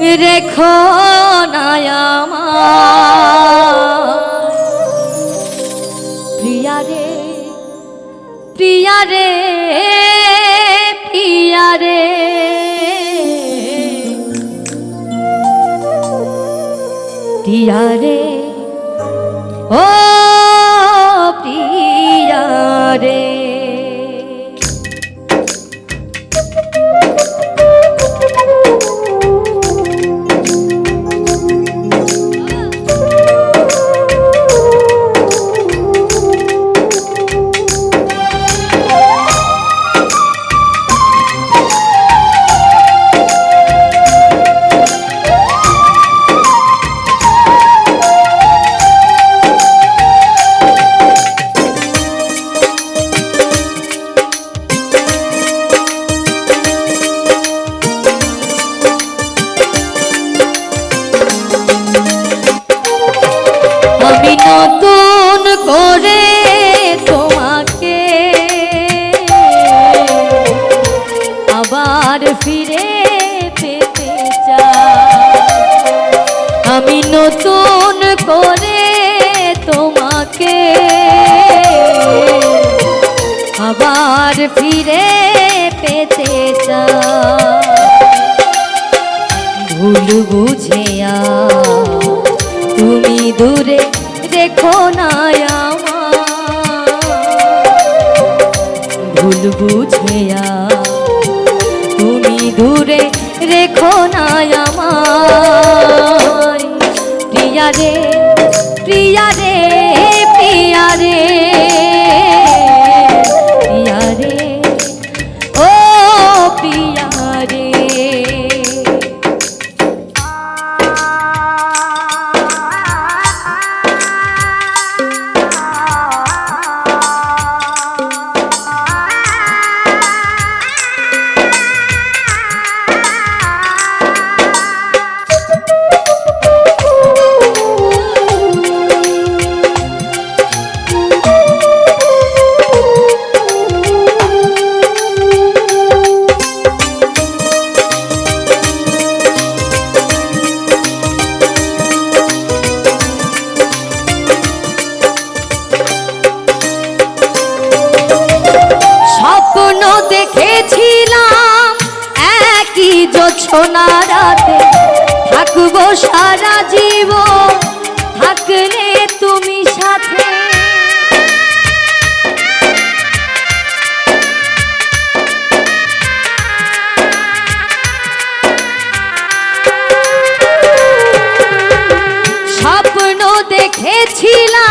রেখো নায়ামা প্রিয়া রে প্রিয়া রে প্রিয়া রে। প্রিয়া রে তোমাকে আবার ফিরে পেতে চাই। ভুল বুঝে আর তুমি দূরে দেখো না ভুল বুঝে আর তুমি দূরে রেখো না আমার প্রিয়া রে প্রিয়া রে। জোছনা রাতে থাকব সারা জীবন। থাকলে তুমি সাথে। স্বপ্ন দেখেছিলাম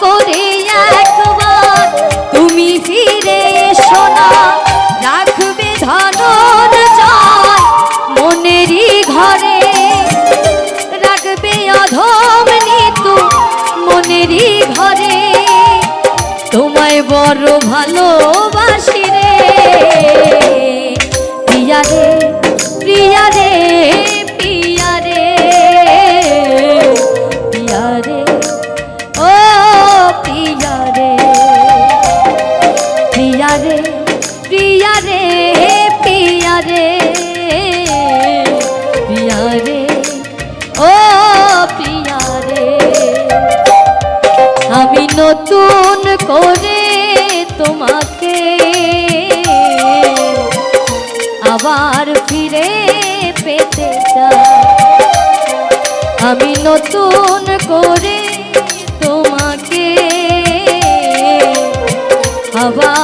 করে একবার তুমি ফিরে শোনা রাখবে ধনর মনেরই ঘরে। রাখবে অধম নিতু মনেরই ঘরে। তোমায় বড় ভালোবাসি রে, প্রিয়া রে প্রিয়া রে প্রিয়া রে, ও প্রিয়া রে। আমি নতুন করে তোমাকে আবার ফিরে পেতে আমি নতুন করে তোমাকে আবার